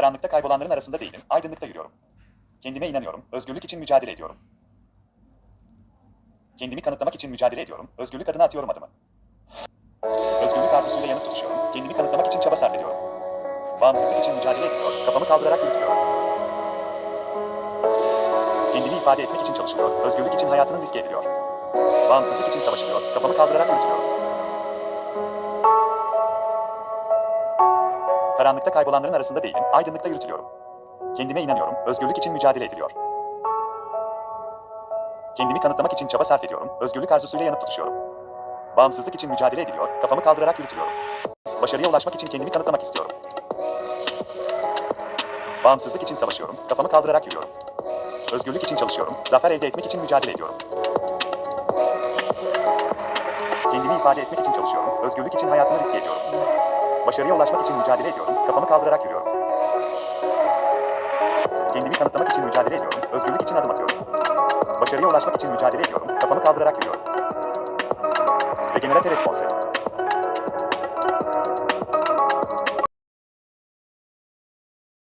Karanlıkta kaybolanların arasında değilim, aydınlıkta yürüyorum. Kendime inanıyorum, özgürlük için mücadele ediyorum. Kendimi kanıtlamak için mücadele ediyorum, özgürlük adına atıyorum adımı. Özgürlük arzusuyla yanıp tutuşuyorum, kendimi kanıtlamak için çaba sarf ediyorum. Bağımsızlık için mücadele ediyor, kafamı kaldırarak yürütüyorum. Kendini ifade etmek için çalışıyor, özgürlük için hayatını riske ediliyor. Bağımsızlık için savaşılıyor, kafamı kaldırarak yürütüyorum. Karanlıkta kaybolanların arasında değilim, aydınlıkta yürütülüyorum. Kendime inanıyorum, özgürlük için mücadele ediliyor. Kendimi kanıtlamak için çaba sarf ediyorum, özgürlük arzusuyla yanıp tutuşuyorum. Bağımsızlık için mücadele ediliyor, kafamı kaldırarak yürütülüyorum. Başarıya ulaşmak için kendimi kanıtlamak istiyorum. Bağımsızlık için savaşıyorum, kafamı kaldırarak yürüyorum. Özgürlük için çalışıyorum, zafer elde etmek için mücadele ediyorum. Kendimi ifade etmek için çalışıyorum, özgürlük için hayatımı riske ediyorum. Başarıya ulaşmak için mücadele ediyorum, kafamı kaldırarak yürüyorum. Kendimi kanıtlamak için mücadele ediyorum, özgürlük için adım atıyorum. Başarıya ulaşmak için mücadele ediyorum, kafamı kaldırarak yürüyorum. Regenerate Response.